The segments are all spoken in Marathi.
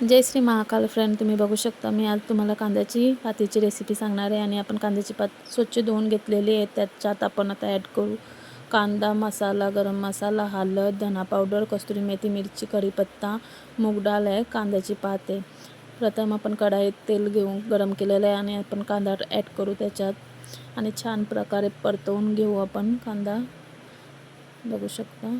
जय श्री महाकाल फ्रेंड तुम्ही बघू शकता मी आज तुम्हाला कांद्याची पातीची रेसिपी सांगणार आहे आणि आपण कांद्याची पात स्वच्छ धुवून घेतलेली आहे. त्याच्यात आपण आता ॲड करू कांदा मसाला गरम मसाला हळद धना पावडर कस्तुरी मेथी मिरची कढीपत्ता मूग डाळ आहे कांद्याची पात आहे. प्रथम आपण कढाईत तेल घेऊ गरम केलेलं आहे आणि आपण कांदा ॲड करू त्याच्यात. आणि छान प्रकारे परतवून घेऊ आपण कांदा. बघू शकता.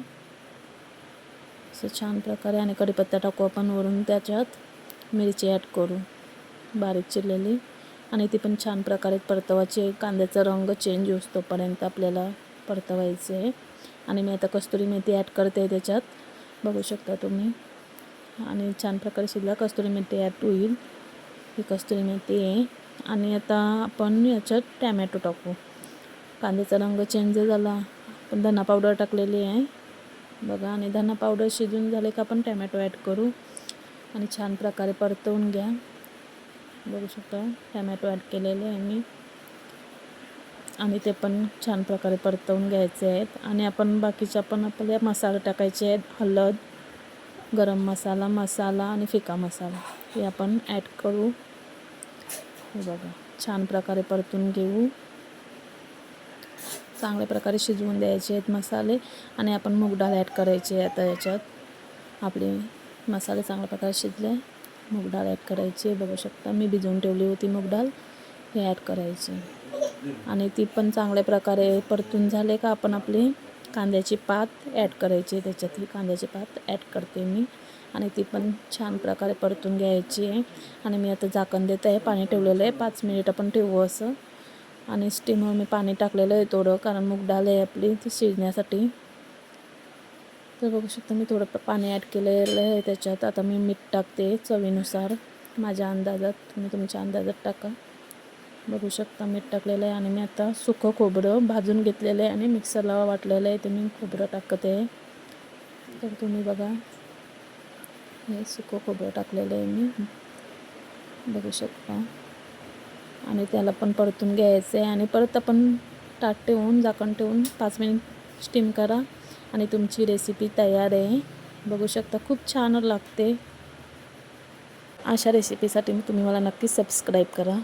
असं छान प्रकारे आणि कढीपत्ता टाकू आपण वरून त्याच्यात मिरची ॲड करू. बारीक चिरलेली. आणि ती पण छान प्रकारे परतवायची आहे. कांद्याचा रंग चेंज होस तोपर्यंत आपल्याला परतवायचं आहे. आणि मी आता कस्तुरी मेथी ॲड करते त्याच्यात. बघू शकता तुम्ही. आणि छान प्रकारे शिजला कस्तुरी मेथी ॲड होईल. ही कस्तुरी मेथी आहे. आणि आता आपण याच्यात टॅमॅटो टाकू. कांद्याचा रंग चेंज झाला. आपण धना पावडर टाकलेली आहे. बघा आणि धना पावडर शिजून झाले का आपण टॅमॅटो ॲड करू. आणि छान प्रकारे परतवून घ्या. बघू शकता टॅमॅटो ॲड केलेले आहे मी. आणि ते पण छान प्रकारे परतवून घ्यायचे आहेत. आणि आपण बाकीच्या पण आपल्या मसाले टाकायचे आहेत. हळद गरम मसाला मसाला आणि फिका मसाला. हे आपण ॲड करू. हे बघा छान प्रकारे परतून घेऊ. चांगल्या प्रकारे शिजवून द्यायचे आहेत मसाले आणि आपण मूग डाळ ॲड करायची आहे आता याच्यात. आपले मसाले चांगल्या प्रकारे शिजले मूग डाळ ॲड करायची. बघू शकता मी भिजवून ठेवली होती मूग डाळ. हे ॲड करायची. आणि ती पण चांगल्या प्रकारे परतून झाले का आपण आपली कांद्याची पात ॲड करायची त्याच्यातली कांद्याची पात ॲड करते मी. आणि ती पण छान प्रकारे परतून घ्यायची आहे. आणि मी आता झाकण देत आहे पाणी ठेवलेलं आहे. पाच मिनिट आपण ठेवू असं. आणि स्टीमवर मी पाणी टाकलेलं आहे थोडं कारण मूग डाळ आहे आपली ती शिजण्यासाठी. तर बघू शकता मी थोडं पाणी ॲड केलेलं आहे त्याच्यात. आता मी मीठ टाकते चवीनुसार. माझ्या अंदाजात तुम्ही तुमच्या अंदाजात टाका. बघू शकता मीठ टाकलेलं आहे आणि मी आता सुकं खोबरं भाजून घेतलेलं आहे आणि मिक्सरला वाटलेलं आहे ते मी खोबरं टाकत. आहे तर तुम्ही बघा हे सुकं खोबरं टाकलेलं आहे मी. बघू शकता. आणि त्याला पण परतून घ्यायचं आहे आणि परत आपण ताट ठेवून झाकण ठेवून पाच मिनिट स्टीम करा. आणि तुमची रेसिपी तयार आहे. बघू शकता खूप छान लागते. अशा रेसिपीसाठी तुम्ही मला नक्की सबस्क्राईब करा.